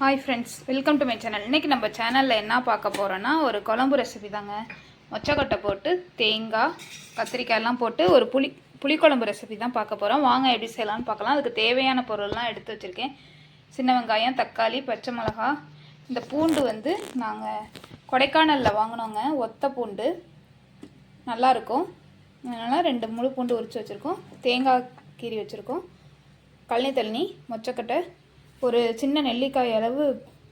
Hi friends welcome to my channel இன்றைக்கி நம்ம சேனலில் என்ன பார்க்க போகிறோன்னா ஒரு குழம்பு ரெசிபி தாங்க. மொச்சக்கொட்டை போட்டு தேங்காய் கத்திரிக்காயெல்லாம் போட்டு ஒரு புளி புளிக்குழம்பு ரெசிபி தான் பார்க்க போகிறோம் வாங்க எப்படி செய்யலாம்னு பார்க்கலாம். அதுக்கு தேவையான பொருள்லாம் எடுத்து வச்சுருக்கேன். சின்ன வெங்காயம் தக்காளி பச்சை மிளகா. இந்த பூண்டு வந்து நாங்கள் கொடைக்கானலில் வாங்கினோங்க. ஒத்த பூண்டு. நல்லாயிருக்கும் அதனால் ரெண்டு முழு பூண்டு உரித்து வச்சுருக்கோம். தேங்காய் கீறி வச்சுருக்கோம். கழனி தள்ளி மொச்சக்கொட்டை ஒரு சின்ன நெல்லிக்காய் அளவு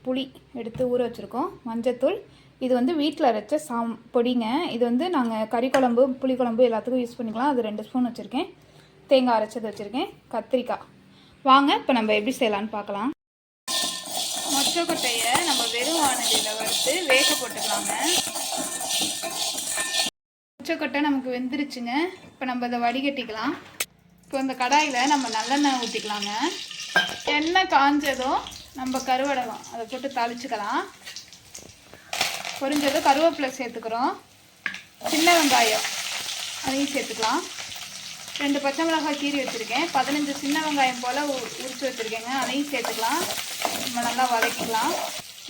புளி எடுத்து ஊற வச்சுருக்கோம். மஞ்சத்தூள். இது வந்து வீட்டில் அரைச்ச சாம் பொடிங்க. இது வந்து நாங்கள் கறி குழம்பு புளிக்குழம்பு எல்லாத்துக்கும் யூஸ் பண்ணிக்கலாம். அது ரெண்டு ஸ்பூன் வச்சுருக்கேன். தேங்காய் அரைச்சது வச்சுருக்கேன். கத்திரிக்காய். வாங்க இப்போ நம்ம எப்படி செய்யலான்னு பார்க்கலாம். மொச்சக்கொட்டையை நம்ம வெறும் வானலியில் வறுத்து வேக போட்டுக்கலாங்க. மொச்சக்கொட்டை நமக்கு வெந்துருச்சுங்க. இப்போ நம்ம இதை வடிகட்டிக்கலாம். இப்போ இந்த கடாயில் நம்ம நல்லெண்ணெய் ஊற்றிக்கலாங்க எண்ணெய் காஞ்சதும் நம்ம கருவடகம் அதை போட்டு தாளிச்சுக்கலாம். பொரிஞ்சதும் கருவேப்பிலை சேர்த்துக்கிறோம். சின்ன வெங்காயம் அதையும் சேர்த்துக்கலாம். ரெண்டு பச்சை மிளகாய் கீறி வச்சுருக்கேன். பதினஞ்சு சின்ன வெங்காயம் போல் உரிச்சு வச்சுருக்கேங்க. அதையும் சேர்த்துக்கலாம். நம்ம நல்லா வதக்கிக்கலாம்.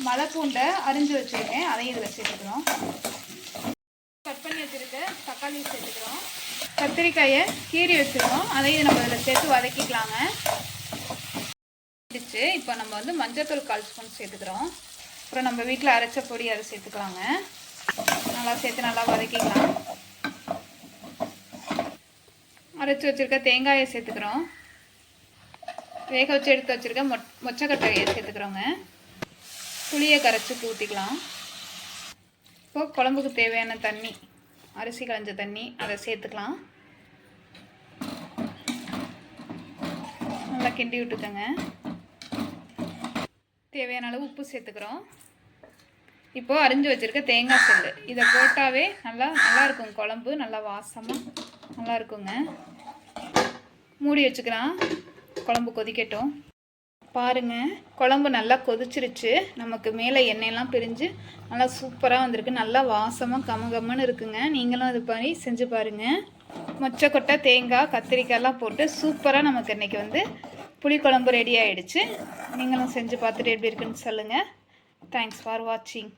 மலை பூண்டை அரிஞ்சு வச்சுருக்கேன். அதையும் இதில் சேர்த்துக்கிறோம். கட் பண்ணி வச்சுருக்க தக்காளி சேர்த்துக்கிறோம். கத்திரிக்காயை கீறி வச்சுருக்கோம். அதையும் நம்ம இதில் சேர்த்து வதக்கிக்கலாங்க. இடிச்சு இப்போ நம்ம வந்து மஞ்சத்தூள் கால் ஸ்பூன் சேர்த்துக்கிறோம். அப்புறம் நம்ம வீட்டில் அரைச்ச பொடி அதை சேர்த்துக்கலாங்க. நல்லா சேர்த்து நல்லா வதக்கிக்கலாம். அரைச்சி வச்சுருக்க தேங்காயை சேர்த்துக்கிறோம். வேக வச்சு எடுத்து வச்சுருக்க மொ மொச்சக்கட்டையை சேர்த்துக்கிறோங்க. புளியை கரைச்சி ஊற்றிக்கலாம் இப்போ குழம்புக்கு தேவையான தண்ணி அரிசி களைஞ்ச தண்ணி அதை சேர்த்துக்கலாம். நல்லா கிண்டி விட்டுக்கோங்க. தேவையான அளவு உப்பு சேர்த்துக்கிறோம். இப்போது அரிஞ்சு வச்சுருக்க தேங்காய் செல்லு. இதை போட்டாவே நல்லா நல்லா இருக்கும். குழம்பு நல்லா வாசமாக நல்லா இருக்குங்க. மூடி வச்சுக்கலாம். குழம்பு கொதிக்கட்டும். பாருங்க குழம்பு நல்லா கொதிச்சிருச்சு. நமக்கு மேலே எண்ணெயெல்லாம் பிரிஞ்சு நல்லா சூப்பராக வந்திருக்கு. நல்லா வாசமாக கமகமன்னு இருக்குங்க. நீங்களும் அது பண்ணி செஞ்சு பாருங்கள் மொச்சக்கொட்டை தேங்காய் கத்திரிக்காய்லாம் போட்டு சூப்பராக நமக்கு இன்றைக்கி வந்து புளிக்குழம்பு ரெடி ஆகிடுச்சு நீங்களும் செஞ்சு பார்த்துட்டு எப்படி இருக்குன்னு சொல்லுங்கள் தேங்க்ஸ் ஃபார் வாட்சிங்